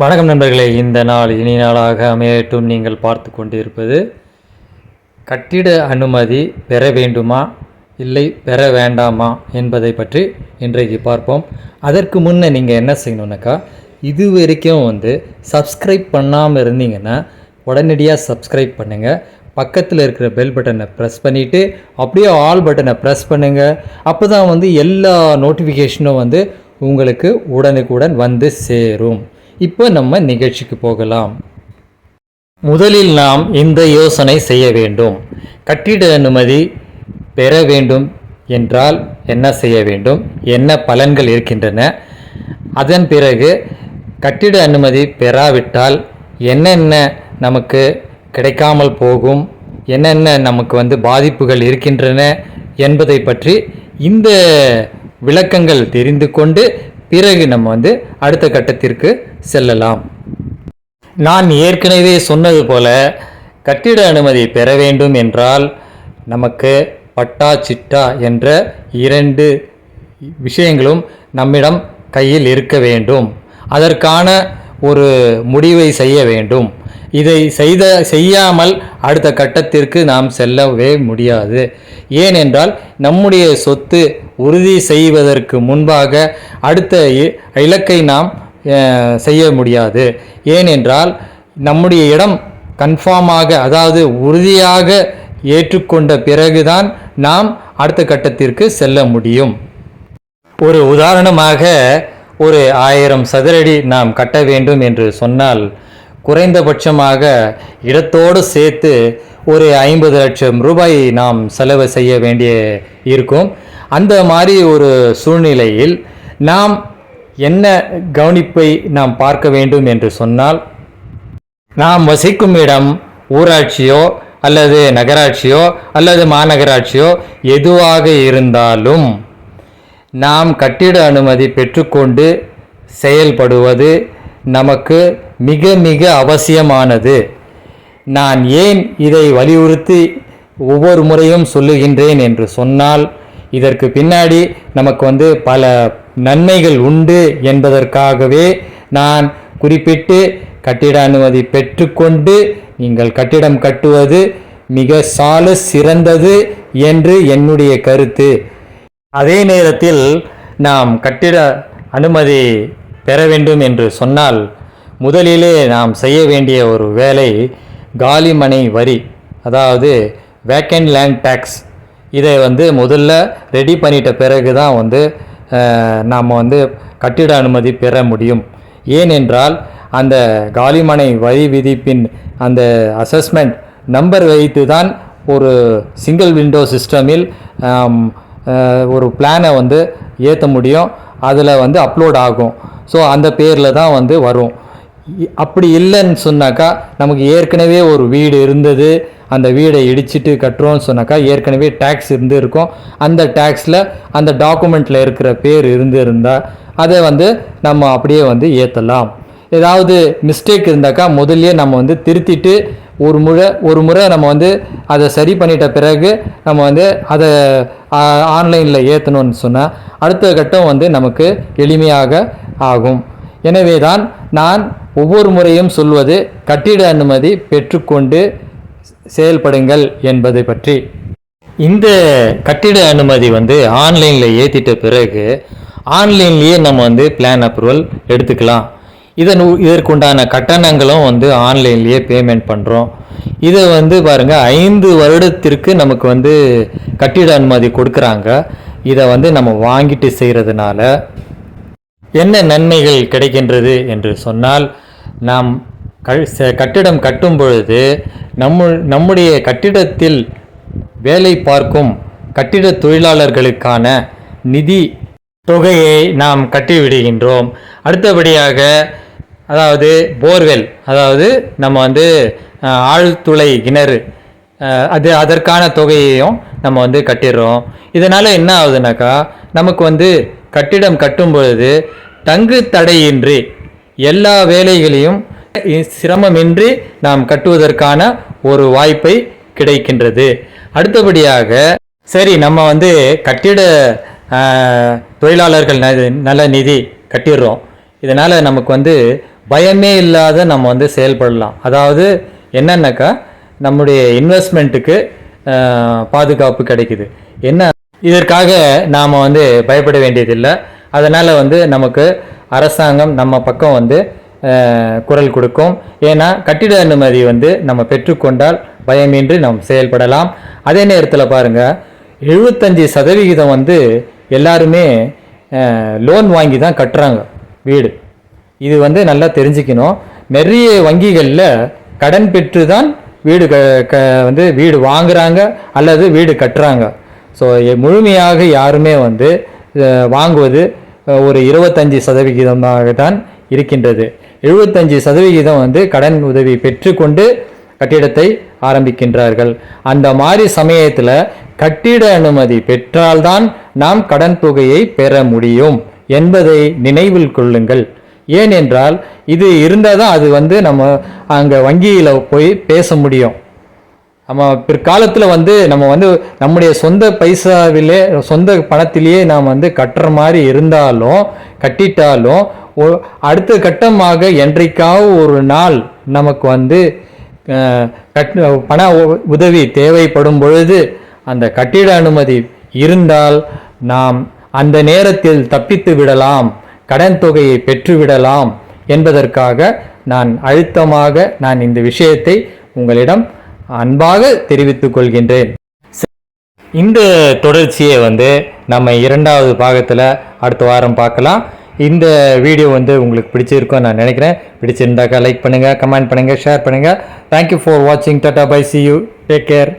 வணக்கம் நண்பர்களே இந்த நாள் இனி நாளாக அமையட்டும் நீங்கள் பார்த்து கொண்டிருப்பது. கட்டிட அனுமதி பெற வேண்டுமா? இல்லை பெற வேண்டாமா? என்பதை பற்றி இன்றைக்கு பார்ப்போம். அதற்கு முன்னே நீங்கள் என்ன செய்யணுன்னாக்கா இது வரைக்கும் வந்து சப்ஸ்கிரைப் பண்ணாமல் இருந்தீங்கன்னா உடனடியாக சப்ஸ்கிரைப் பண்ணுங்கள் பக்கத்தில் இருக்கிற பெல் பட்டனை ப்ரெஸ் பண்ணிவிட்டு அப்படியே ஆல் பட்டனை ப்ரெஸ் பண்ணுங்கள் அப்போ தான் வந்து எல்லா நோட்டிஃபிகேஷனும் வந்து உங்களுக்கு உடனுக்குடன் வந்து சேரும். இப்போ நம்ம நிகழ்ச்சிக்கு போகலாம். முதலில் நாம் இந்த யோசனை செய்ய வேண்டும். கட்டிட அனுமதி பெற வேண்டும் என்றால் என்ன செய்ய வேண்டும்? என்ன பலன்கள் இருக்கின்றன? அதன் பிறகு கட்டிட அனுமதி பெறாவிட்டால் என்னென்ன நமக்கு கிடைக்காமல் போகும்? என்னென்ன நமக்கு வந்து பாதிப்புகள் இருக்கின்றன என்பதை பற்றி இந்த விளக்கங்கள் தெரிந்து கொண்டு பிறகு நம்ம வந்து அடுத்த கட்டத்திற்கு செல்லலாம். நான் ஏற்கனவே சொன்னது போல கட்டிட அனுமதி பெற வேண்டும் என்றால் நமக்கு பட்டா சிட்டா என்ற இரண்டு விஷயங்களும் நம்மிடம் கையில் இருக்க வேண்டும். அதற்கான ஒரு முடிவை செய்ய வேண்டும். இதை செய்த செய்யாமல் அடுத்த கட்டத்திற்கு நாம் செல்லவே முடியாது. ஏனென்றால் நம்முடைய சொத்து உறுதி செய்வதற்கு முன்பாக அடுத்த இ- இலக்கை நாம் செய்ய முடியாது. ஏனென்றால் நம்முடைய இடம் கன்ஃபார்மாக அதாவது உறுதியாக ஏற்றுக்கொண்ட பிறகுதான் நாம் அடுத்த கட்டத்திற்கு செல்ல முடியும். ஒரு உதாரணமாக ஒரு ஆயிரம் சதுரடி நாம் கட்ட வேண்டும் என்று சொன்னால் குறைந்தபட்சமாக இடத்தோடு சேர்த்து ஒரு ஐம்பது லட்சம் ரூபாய் நாம் செலவு செய்ய வேண்டிய இருக்கும். அந்த மாதிரி ஒரு சூழ்நிலையில் நாம் என்ன கவனிப்பை நாம் பார்க்க வேண்டும் என்று சொன்னால் நாம் வசிக்கும் இடம் ஊராட்சியோ அல்லது நகராட்சியோ அல்லது மாநகராட்சியோ எதுவாக இருந்தாலும் நாம் கட்டிட அனுமதி பெற்றுக்கொண்டு செயல்படுவது நமக்கு மிக மிக அவசியமானது. நான் ஏன் இதை வலியுறுத்தி ஒவ்வொரு முறையும் சொல்லுகின்றேன் என்று சொன்னால் இதற்கு பின்னாடி நமக்கு வந்து பல நன்மைகள் உண்டு என்பதற்காகவே நான் குறிப்பிட்டு கட்டிட அனுமதி பெற்றுக்கொண்டு நீங்கள் கட்டிடம் கட்டுவது மிக சால சிறந்தது என்று என்னுடைய கருத்து. அதே நேரத்தில் நாம் கட்டிட அனுமதி பெற வேண்டும் என்று சொன்னால் முதலிலே நாம் செய்ய வேண்டிய ஒரு வேலை காலிமனை வரி அதாவது வேக்கண்ட் லேண்ட் டேக்ஸ் இதை வந்து முதல்ல ரெடி பண்ணிட்ட பிறகு தான் வந்து நாம் வந்து கட்டிட அனுமதி பெற முடியும். ஏனென்றால் அந்த காலிமனை வரி விதிப்பின் அந்த அசஸ்மெண்ட் நம்பர் வைத்து தான் ஒரு சிங்கிள் விண்டோ சிஸ்டமில் ஒரு பிளானை வந்து ஏற்ற முடியும். அதில் வந்து அப்லோட் ஆகும். ஸோ அந்த பேரில் தான் வந்து வரும். அப்படி இல்லைன்னு சொன்னாக்கா நமக்கு ஏற்கனவே ஒரு வீடு இருந்தது. அந்த வீடை இடிச்சிட்டு கட்டுறோம்னு சொன்னாக்கா ஏற்கனவே டேக்ஸ் இருந்து இருக்கும். அந்த டேக்ஸில் அந்த டாக்குமெண்ட்டில் இருக்கிற பேர் இருந்து இருந்தால் அதை வந்து நம்ம அப்படியே வந்து ஏற்றலாம் ஏதாவது மிஸ்டேக் இருந்தாக்கா முதல்லயே நம்ம வந்து திருத்திட்டு ஒரு முறை ஒரு முறை நம்ம வந்து அதை சரி பண்ணிட்ட பிறகு நம்ம வந்து அதை ஆன்லைனில் ஏற்றணும்னு சொன்னால் அடுத்த கட்டம் வந்து நமக்கு எளிமையாக ஆகும். எனவே தான் நான் ஒவ்வொரு முறையும் சொல்வது கட்டிட அனுமதி பெற்றுக்கொண்டு செயல்படுங்கள் என்பதை பற்றி. இந்த கட்டிட அனுமதி வந்து ஆன்லைனில் ஏற்றிட்ட பிறகு ஆன்லைன்லேயே நம்ம வந்து பிளான் அப்ரூவல் எடுத்துக்கலாம். இதன் இதற்குண்டான கட்டணங்களும் வந்து ஆன்லைன்லேயே பேமெண்ட் பண்ணுறோம் இதை வந்து பாருங்கள் ஐந்து வருடத்திற்கு நமக்கு வந்து கட்டிட அனுமதி கொடுக்குறாங்க. இதை வந்து நம்ம வாங்கிட்டு செய்கிறதுனால என்ன நன்மைகள் கிடைக்கின்றது என்று சொன்னால் நாம் ச- கட்டிடம் கட்டும் பொழுது நம்ம நம்முடைய கட்டிடத்தில் வேலை பார்க்கும் கட்டிட தொழிலாளர்களுக்கான நிதி தொகையை நாம் கட்டிவிடுகின்றோம். அடுத்தபடியாக அதாவது போர்வெல் அதாவது நம்ம வந்து ஆழ்துளை கிணறு அது அதற்கான தொகையையும் நம்ம வந்து கட்டிடுறோம். இதனால் என்ன ஆகுதுனாக்கா நமக்கு வந்து கட்டிடம் கட்டும் பொழுது தங்கு தடையின்றி எல்லா வேலைகளையும் சிரமமின்றி நாம் கட்டுவதற்கான ஒரு வாய்ப்பை கிடைக்கின்றது. அடுத்தபடியாக சரி நம்ம வந்து கட்டிட தொழிலாளர்கள் ந- நல நிதி கட்டிடுறோம். இதனால் நமக்கு வந்து பயமே இல்லாத நம்ம வந்து செயல்படலாம். அதாவது என்னென்னாக்கா நம்முடைய இன்வெஸ்ட்மெண்ட்டுக்கு பாதுகாப்பு கிடைக்குது. என்ன இதற்காக நாம் வந்து பயப்பட வேண்டியதில்லை. அதனால் வந்து நமக்கு அரசாங்கம் நம்ம பக்கம் வந்து குரல் கொடுக்கும். ஏன்னா கட்டிட அனுமதி வந்து நம்ம பெற்றுக்கொண்டால் பயமின்றி நாம் செயல்படலாம். அதே நேரத்தில் பாருங்கள் எழுபத்தஞ்சி சதவிகிதம் வந்து எல்லாருமே லோன் வாங்கி தான் கட்டுறாங்க வீடு. இது வந்து நல்லா தெரிஞ்சுக்கணும். நிறைய வங்கிகளில் கடன் பெற்று தான் வீடு க க வந்து வீடு வாங்குறாங்க அல்லது வீடு கட்டுறாங்க. ஸோ முழுமையாக யாருமே வந்து வாங்குவது ஒரு இருபத்தஞ்சி சதவிகிதமாக தான் இருக்கின்றது. எழுபத்தஞ்சி சதவிகிதம் வந்து கடன் உதவி பெற்றுக்கொண்டு கட்டிடத்தை ஆரம்பிக்கின்றார்கள். அந்த மாதிரி சமயத்தில் கட்டிட அனுமதி பெற்றால்தான் நாம் கடன் தொகையை பெற முடியும் என்பதை நினைவில் கொள்ளுங்கள். ஏனென்றால் இது இருந்தால் தான் அது வந்து நம்ம அங்கே வங்கியில் போய் பேச முடியும். நம்ம பிற்காலத்தில் வந்து நம்ம வந்து நம்முடைய சொந்த பைசாவிலே சொந்த பணத்திலேயே நாம் வந்து கட்டுற மாதிரி இருந்தாலும் கட்டிட்டாலும் அடுத்த கட்டமாக என்றைக்காவது ஒரு நாள் நமக்கு வந்து கட் பண உ- உதவி தேவைப்படும் பொழுது அந்த கட்டிட அனுமதி இருந்தால் நாம் அந்த நேரத்தில் தப்பித்து விடலாம் கடன் தொகையை பெற்றுவிடலாம் என்பதற்காக நான் அழுத்தமாக நான் இந்த விஷயத்தை உங்களிடம் அன்பாக தெரிவித்துக் கொள்கின்றேன். இந்த தொடர்ச்சியை வந்து நம்ம இரண்டாவது பாகத்தில் அடுத்த வாரம் பார்க்கலாம். இந்த வீடியோ வந்து உங்களுக்கு பிடிச்சிருக்கும் நான் நினைக்கிறேன். பிடிச்சிருந்தாக்கா லைக் பண்ணுங்கள் கமெண்ட் பண்ணுங்கள் ஷேர் பண்ணுங்கள் தேங்க்யூ ஃபார் வாட்சிங் tata bye see you take care